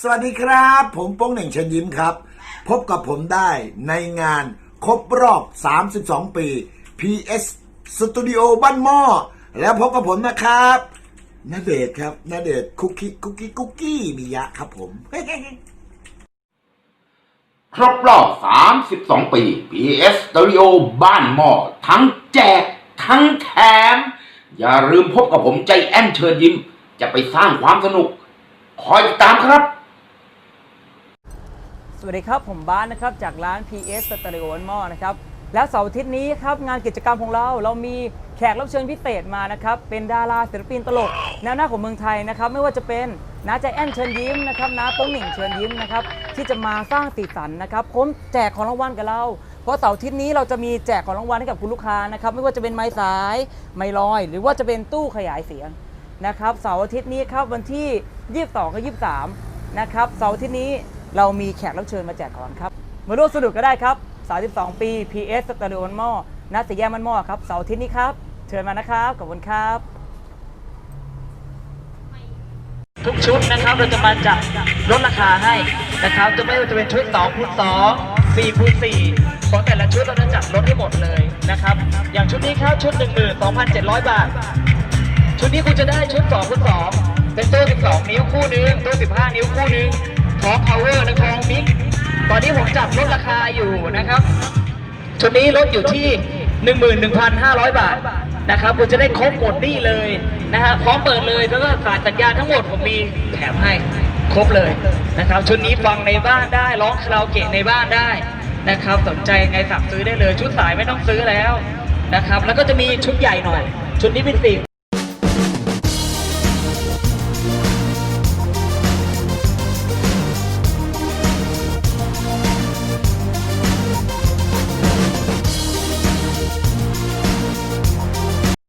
สวัสดีครับ ผมโป้งเหน่งเชิญยิ้มครับ พบกับผมได้ในงานครบรอบ 32 ปี PS Studio บ้านหม้อแล้วพบกับผมนะครับณเดชครับณเดชคุกกี้คุกกี้คุกกี้มียะครับผม ครบรอบ 32 ปี PS Studio บ้านหม้อทั้งแจกทั้งแถม อย่าลืมพบกับผมใจแอนเชิญยิ้ม จะไปสร้างความสนุก คอยติดตามครับ วัสดีครับ ผมบ้านนะครับ จากร้าน PS Stereo หม้อนะครับ แล้วเสาร์อาทิตย์นี้ครับ งานกิจกรรมของเรา เรามีแขกรับเชิญพิเศษมานะครับ เป็นดาราศิลปินตลก แนวหน้าของเมืองไทยนะครับ ไม่ว่าจะเป็นน้าใจแอนเชิญยิ้มนะครับน้าโป้งหนิงเชิญยิ้มนะครับ ที่จะมาสร้างสีสันนะครับพร้อมแจกของรางวัลกับเรา เพราะเสาร์อาทิตย์นี้เราจะมีแจกของรางวัลให้กับคุณลูกค้านะครับ ไม่ว่าจะเป็นไม้สาย ไม้ลอย หรือว่าจะเป็นตู้ขยายเสียงนะครับ เสาร์อาทิตย์นี้ครับวันที่ 22 กับ 23 นะครับ เสาร์อาทิตย์นี้ เรามีแขกรับเชิญมาแจกของครับ มาร่วมสนุกก็ได้ครับ 32 ปี PS สตาร์ดิโอมันมอนัดสี่แยกมันมอครับเสาร์อาทิตย์นี้ครับ เชิญมานะครับ ขอบคุณครับ ทุกชุดนะครับเราจะมาจัดลดราคาให้นะครับจะไม่ว่าจะเป็นชุด2คูณ2 4คูณ4ของแต่ละชุดเราจะจัดลดให้หมดเลยนะครับ อย่างชุดนี้ครับชุด 12,700 บาท ชุดนี้คุณจะได้ชุด2คูณ2เป็นตู้ 12 นิ้วคู่หนึงตู้ 15 นิ้วคู่หนึง พร้อม power และพร้อมมิกตอนนี้ผมจับลดราคาอยู่นะครับชุดนี้ลดอยู่ที่ 11,500 บาทนะครับคุณจะได้ครบหมดนี่เลยนะฮะพร้อมเปิดเลยแล้วก็สายสัญญาทั้งหมดผมมีแถมให้ครบเลยนะครับชุดนี้ฟังในบ้านได้ร้องคาราโอเกะในบ้านได้นะครับสนใจไงสั่งซื้อได้เลย ชุดสายไม่ต้องซื้อแล้วนะครับ แล้วก็จะมีชุดใหญ่หน่อย ชุดนี้เป็นสี